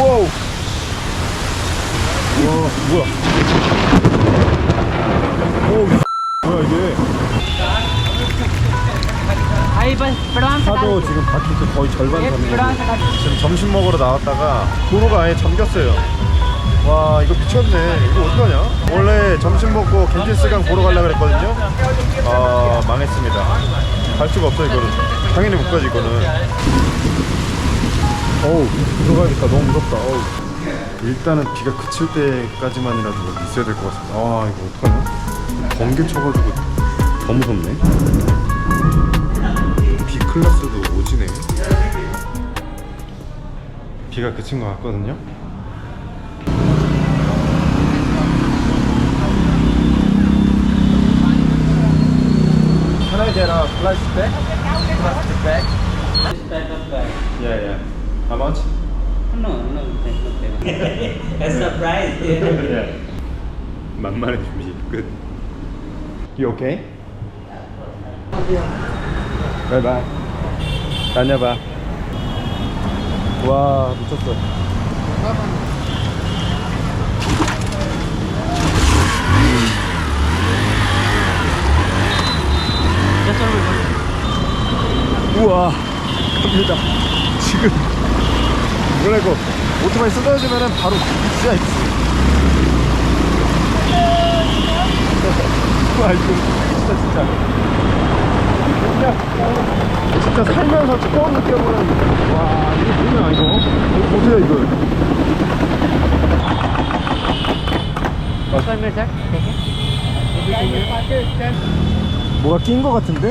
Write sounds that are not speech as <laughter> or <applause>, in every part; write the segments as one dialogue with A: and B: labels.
A: 와우. 와, 뭐야. 오, <laughs> 뭐야, 이게. 차도 지금 바퀴도 거의 절반 잡는 지금 점심 먹으러 나왔다가 도로가 아예 잠겼어요. 와 이거 미쳤네. 이거 어떡하냐? 원래 점심 먹고 겐티스강 보러 가려고 그랬거든요. 아 망했습니다. 갈 수가 없어 이거는. 당연히 못 가지 이거는. 어우 들어가야겠다. 너무 무섭다. 어우. 일단은 비가 그칠 때까지만이라도 여기 있어야 될 것 같습니다. 아 이거 어떡하냐? 번개 쳐가지고 더 무섭네. B 클래스도 오지네. 비가 그친 것 같거든요. Can I get a plastic bag? Plastic bag? Yeah, yeah. How much?
B: No, no, thank you. A surprise.
A: yeah. 만만의 준비 끝. You okay? 바이바이. 다녀봐. 와 미쳤어. 우와 갑니다. 지금 원래 이거 오토바이 쓰러지면은 바로 진짜 있지. <laughs> 와 이거 진짜 진짜. 진짜 진짜 살면서 처음 느껴보는 와 이게 뭐냐 이거 이거 보세요 이거.
B: Take it.
A: 뭐가 낀 거 같은데?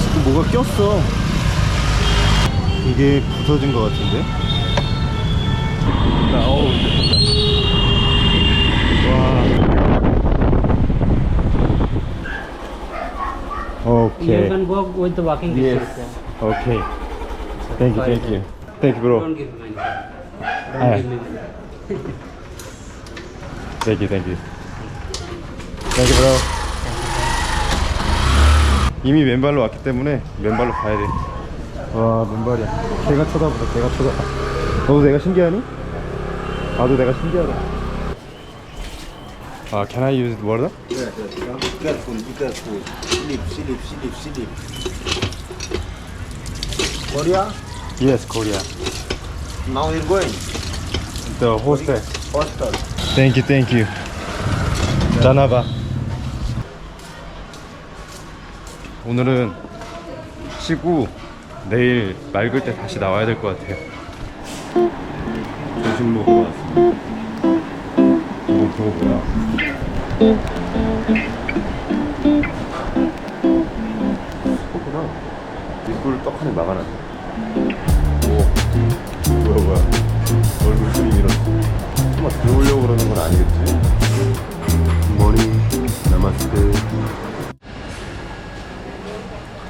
A: 지금 뭐가 꼈어 이게 부서진 거 같은데? 나 어우 와
B: You
A: 오케이
B: can go with the walking
A: Yes.
B: distance. sir.
A: 오케이 땡큐 땡큐 땡큐 브로
B: Don't give money. Don't
A: Ah.
B: give me money.
A: 땡큐 땡큐 땡큐 브로 이미 맨발로 왔기 때문에 맨발로 가야 돼 와 맨발이야 개가 쳐다보다 개가 쳐다 너도 내가 신기하니? 나도 내가 신기하다 아 can I use water?
C: Careful, be careful. Slip, slip, slip, slip. Korea,
A: Yes, Korea
C: now you're going.
A: The hostel
C: Hostel.
A: Thank you, thank you 자나봐 오늘은 쉬고 내일 맑을 때 다시 나와야 될 것 같아요. 점심 먹으러 왔습니다. 이거 저거 뭐야? 그렇구나. 입구를 떡하니 막아놨네. 오. 뭐야 뭐야? 얼굴 숨이 밀었어 설마 들어오려고 그러는 건 아니겠지? 머리 나마스테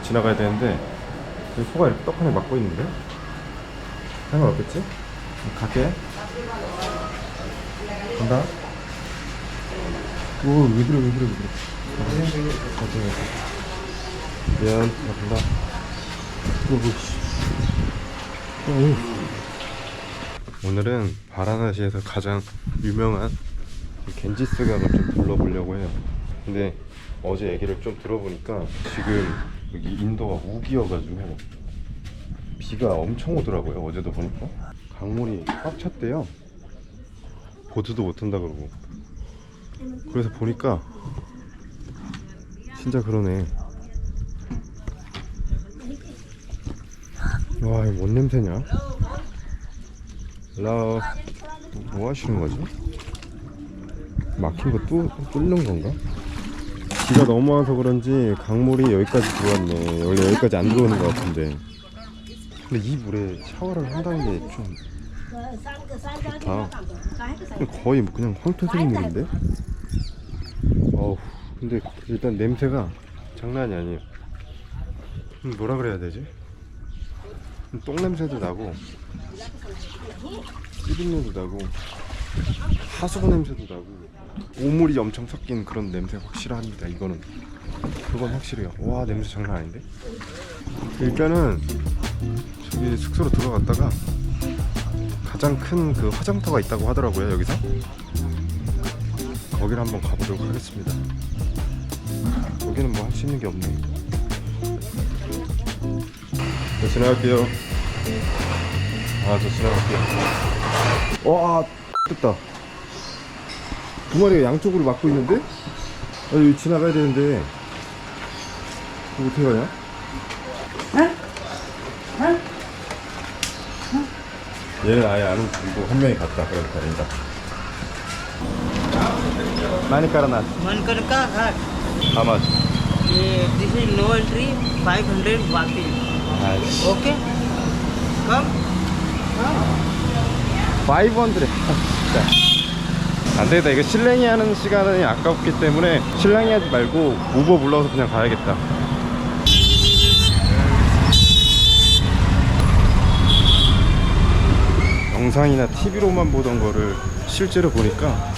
A: 지나가야 되는데 소가 이렇게 떡하니 막고 있는데 상관없겠지? 갈게 간다 오 왜 그래 왜 그래 왜 그래 가자 미안 나 간다 오우 씨. 오늘은 바라나시에서 가장 유명한 이 겐지스강을 좀 둘러보려고 해요. 근데 어제 얘기를 좀 들어보니까 지금 여기 인도가 우기여가지고 비가 엄청 오더라고요. 어제도 보니까 강물이 꽉 찼대요. 보드도 못 탄다 그러고. 그래서 보니까 진짜 그러네. 와, 이거 뭔 냄새냐? 라, 뭐 하시는 거지? 막힌 거 뚫, 뚫는 건가? 비가 너무 와서 그런지 강물이 여기까지 들어왔네. 원래 여기까지 안 들어오는 것 같은데. 근데 이 물에 샤워를 한다는 게 좀 좋다. 거의 뭐 그냥 황토색 물인데? 어우, 근데 일단 냄새가 장난이 아니에요. 음, 뭐라 그래야 되지? 음, 똥 냄새도 나고 찌든내도 나고 하수구 냄새도 나고. 오물이 엄청 섞인 그런 냄새 확실합니다 이거는. 그건 확실해요. 와 냄새 장난 아닌데? 일단은 저기 숙소로 들어갔다가 가장 큰 그 화장터가 있다고 하더라고요 여기서. 거기를 한번 가보도록 하겠습니다. 여기는 뭐 할 수 있는 게 없네 저 지나갈게요. 아저 지나갈게요. 와 됐다 두 마리가 양쪽으로 막고 있는데? 아 여기 지나가야 되는데. 이거 어떻게 가냐? 얘는 아예 안 움직이고 한 명이 갔다. 그러니까 다닌다. 많이 깔아놨
B: Mankar ka hat.
A: 아마
B: Eh, This is no entry, 500 walking. Okay? Come.
A: 500 <laughs> 진짜 안 되겠다. 이거 실랭이 하는 시간이 아깝기 때문에 실랭이 하지 말고 우버 불러서 그냥 가야겠다. 영상이나 TV로만 보던 거를 실제로 보니까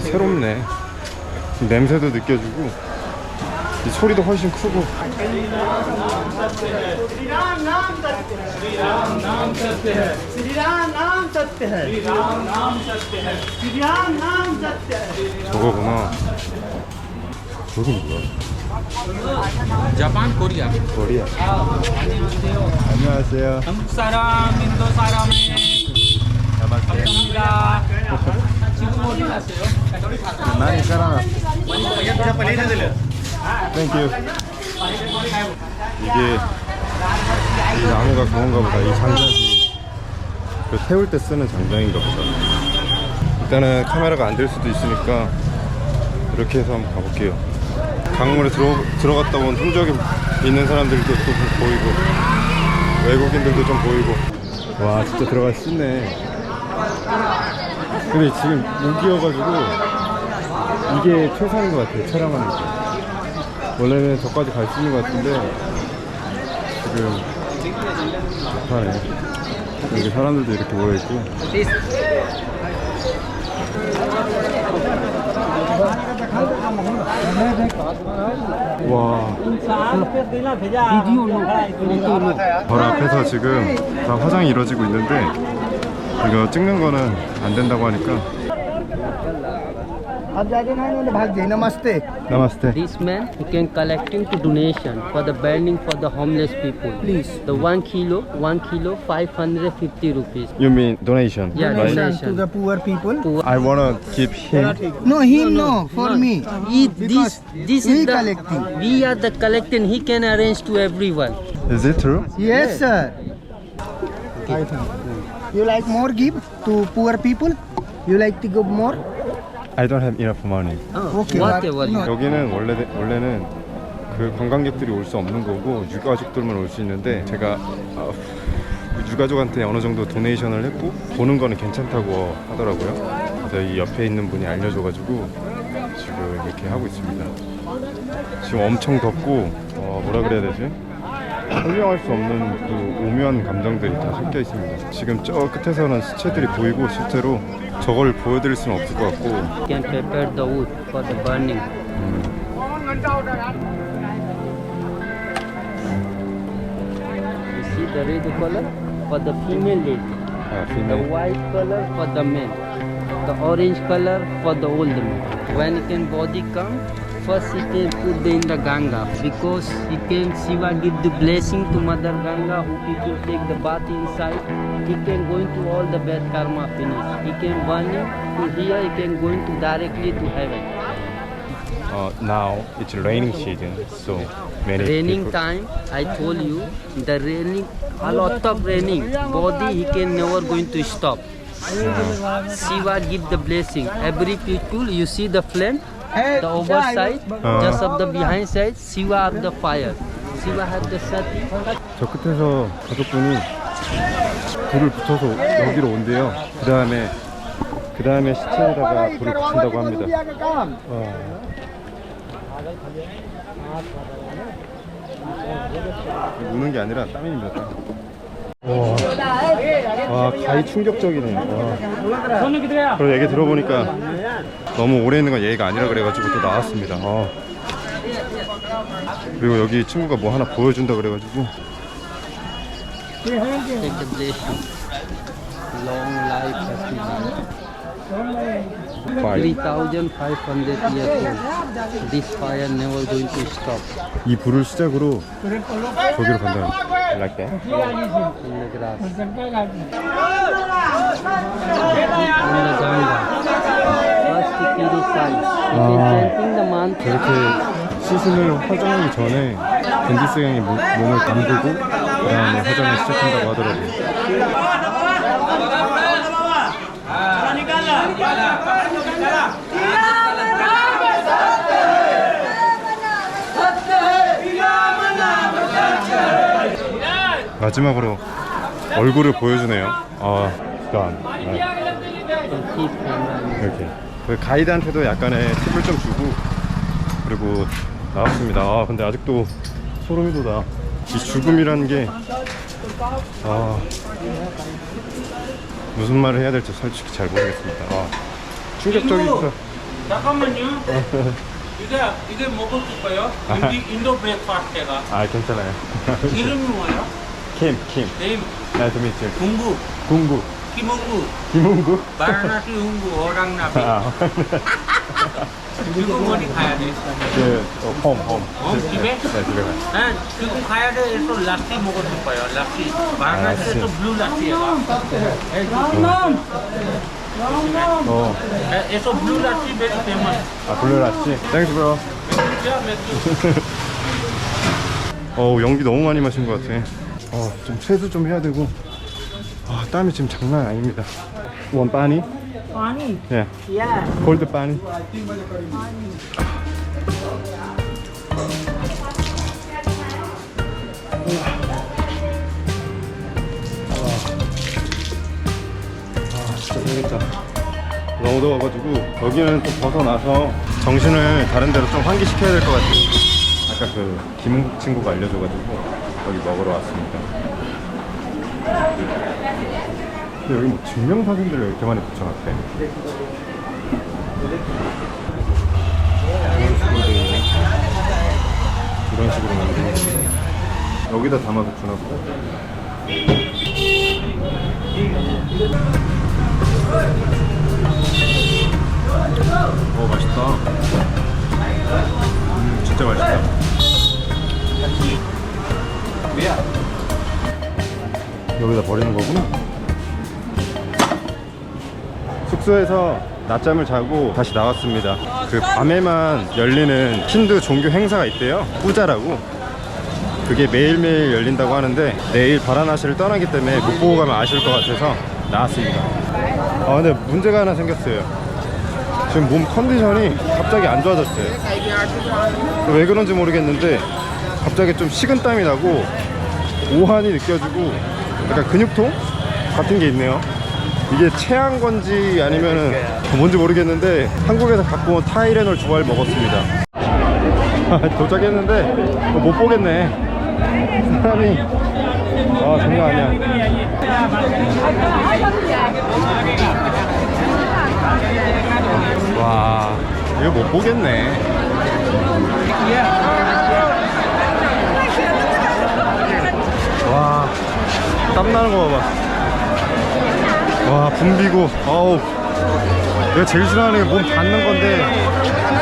A: 새롭네. 냄새도 느껴지고 이 소리도 훨씬 크고 저거구나 저건 뭐야
D: Japan Korea
A: 거리야 안녕하세요
D: हम सारा मिंदो सारा में 감사합니다. 지금 어디 가세요?
A: 많이 깔아놨어 땡큐 이게 이 나무가 그건가 보다 이 장작이 그 태울 때 쓰는 장작인가 보다 일단은 카메라가 안 될 수도 있으니까 이렇게 해서 한번 가볼게요. 강물에 들어, 들어갔다 온 흔적이 있는 사람들도 또 보이고 외국인들도 좀 보이고. 와 진짜 들어갈 수 있네. 근데 지금 우기여가지고 이게 최상인 것 같아요 촬영하는 게. 원래는 저까지 갈 수 있는 것 같은데 지금 못하네 여기 사람들도 이렇게 모여있고 와 바로 앞에서 지금 다 화장이 이루어지고 있는데 이거 찍는 거는 안 된다고 하니까
E: आप जाके ना इन्होंने भाग जाए नमस्ते
A: Namaste.
B: This man he can collecting to donation for the burning for the homeless people. Please. The one kilo, one kilo, five hundred fifty rupees.
A: You mean donation?
B: Yeah, donation
E: to the poor people. Poor.
A: I wanna keep him.
E: No, him no, no for no. me.
B: He, this this is the
E: collecting.
B: We are the collecting. He can arrange to everyone.
A: Is it true?
E: Yes, yes. sir. Okay. You like more give to poor people? You like to give more?
A: I don't have enough money
E: okay
B: Whatever.
E: no.
A: 여기는 원래 원래는 그 관광객들이 올 수 없는 거고 유가족들만 올 수 있는데 제가 어, 유가족한테 어느 정도 도네이션을 했고 보는 거는 괜찮다고 하더라고요. 그래서 이 옆에 있는 분이 알려줘가지고 지금 이렇게 하고 있습니다. 지금 엄청 덥고 어, 뭐라 그래야 되지? 설명할 수 없는 그 오묘한 감정들이 다 섞여 있습니다. 지금 저 끝에서는 시체들이 보이고 실제로 저걸 보여드릴 수는 없을 것 같고
B: can prepare the wood for the burning. You see the red color for the female lady.
A: 아,
B: The
A: female.
B: white color for the men. The orange color for the old man. When he can body come, first he can put in the Ganga because he can Shiva give the blessing to Mother Ganga who people take the bath inside. He can go into all the bad karma finish. He can burn it to here, he can go into directly to heaven.
A: Uh, now it's raining season, so many
B: Raining
A: people.
B: time, I told you, the raining, a lot of raining, body he can never going to stop. Shiva give the blessing. Every people, you see the flame, the overside, just of the behind side, Shiva have the fire. Shiva have the sati.
A: 저 끝에서 가족분이 불을 붙여서 여기로 온대요. 그 다음에 그 다음에 시체에다가 불을 붙인다고 합니다. 와. 우는 게 아니라 땀입니다. 땀. 와, 와 가히 충격적이네. 와. 그리고 얘기 들어보니까 너무 오래 있는 건 예의가 아니라 그래가지고 또 나왔습니다. 어. 그리고 여기 친구가 뭐 하나 보여준다 그래가지고
B: Take the blessing. long life, happy life.
A: Fire.
B: 3,500 years old. This fire never going to stop
A: 이 불을 시작으로 저기로 간다. Like that.
B: Mantra.
A: 이렇게 시신을 화장하기 전에 벤지스 양이 모- 몸을 담그고 그 다음에 화장을 시작한다고 하더라고요. 마지막으로 얼굴을 보여주네요. 아, 간. 아,
B: Keep camera.
A: 이렇게. 그 가이드한테도 약간의 팁을 좀 주고 그리고 나왔습니다. 아 근데 아직도 소름이 돋아. 이 죽음이라는 게 아, 무슨 말을 해야 될지 솔직히 잘 모르겠습니다. 아, 충격적이다.
D: 잠깐만요. <laughs> 이게 이게 먹을 거예요? 인디 인도 브레이크파스트가
A: 아 괜찮아요.
D: 이름이 뭐예요?
A: 킴, 킴.
D: 네임
A: 나이스 미츠.
D: 궁구
A: 궁구.
D: 김홍구
A: 김홍구.
D: 바라나시 홍구 어랑나비
A: 아,
D: 지금 어디 가야 돼?
A: 그 어, 홈, 홈.
D: 홈, 집에?
A: 네, 집에 가요.
D: 난 지금 가야 돼서 락시 먹을 거예요. 락시 바라나시에서 블루 락시가
A: 어,
D: 에서 블루 락시 베리 페머스.
A: 아 블루라치. 땡스 브로.
D: 맥주야 맥주. <laughs>
A: 어우 연기 너무 많이 마신 것 같아. 어, 좀 세수 좀 해야 되고. 아, 땀이 지금 장난 아닙니다. 원 빠니? 빠니? 예. 골드 빠니. 아, 진짜 재밌다. 너무 더워가지고 여기는 좀 벗어나서 정신을 다른 데로 좀 환기시켜야 될 것 같아요. 아까 그 김웅국 친구가 알려줘가지고 여기 먹으러 왔습니다. 근데 여기 뭐 증명사진들을 이렇게 많이 붙여놨대. 이런 식으로. 이런 식으로 만든 거. 여기다 담아서 주나 보다. 어 맛있다. 음 진짜 맛있다. 여기다 버리는 거구나. 숙소에서 낮잠을 자고 다시 나왔습니다. 그 밤에만 열리는 힌두 종교 행사가 있대요. 뿌자라고. 그게 매일매일 열린다고 하는데 내일 바라나시를 떠나기 때문에 못 보고 가면 아쉬울 것 같아서 나왔습니다. 아 근데 문제가 하나 생겼어요. 지금 몸 컨디션이 갑자기 안 좋아졌어요. 왜 그런지 모르겠는데 갑자기 좀 식은땀이 나고 오한이 느껴지고 약간 근육통 같은 게 있네요. 이게 체한 건지 아니면은 뭔지 모르겠는데 한국에서 갖고 온 타이레놀 두 알 먹었습니다. 도착했는데 뭐못 보겠네. 사람이 아 장난 아니야. 와 이거 못 보겠네. 와, 땀 나는 거 봐봐. 와, 붐비고, 어우. 내가 제일 싫어하는 게 몸 닿는 건데,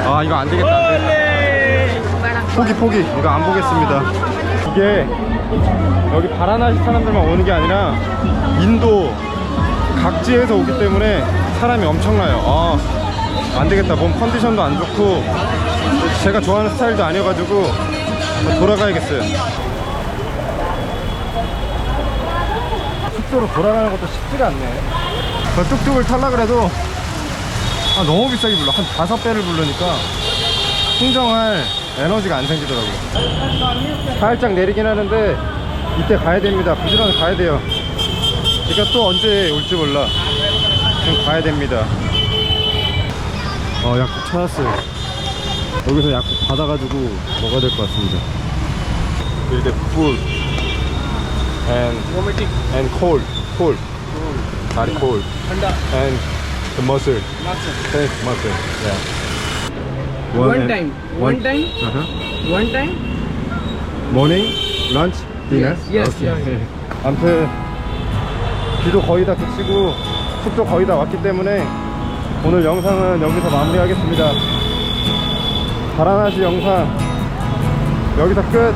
A: 아, 이거. 안 되겠다. 포기, 포기. 이거 안 보겠습니다. 이게, 여기 바라나시 사람들만 오는 게 아니라, 인도 각지에서 오기 때문에 사람이 엄청나요. 아, 안 되겠다. 몸 컨디션도 안 좋고, 제가 좋아하는 스타일도 아니어가지고, 돌아가야겠어요. 숙소로 돌아가는 것도 쉽지가 않네. 저 뚝뚝을 탈라 그래도 아, 너무 비싸게 불러. 한 다섯 배를 부르니까 흥정할 에너지가 안 생기더라고요. 살짝 내리긴 하는데 이때 가야 됩니다. 부지런히 가야 돼요. 그러니까 또 언제 올지 몰라. 지금 가야 됩니다. 어, 약국 찾았어요. 여기서 약국 받아가지고 먹어야 될 것 같습니다. 이제 food and and cold, cold, very cold, and the muscle, Thanks, muscle, yeah.
F: One time. One time?
A: Uh-huh.
F: One time?
A: Morning, lunch, dinner.
F: Yes, yes,
A: Okay. 아무튼 비도 거의 다 그치고 숙소 거의 다 왔기 때문에 오늘 영상은 여기서 마무리하겠습니다 바라나시 영상 여기서 끝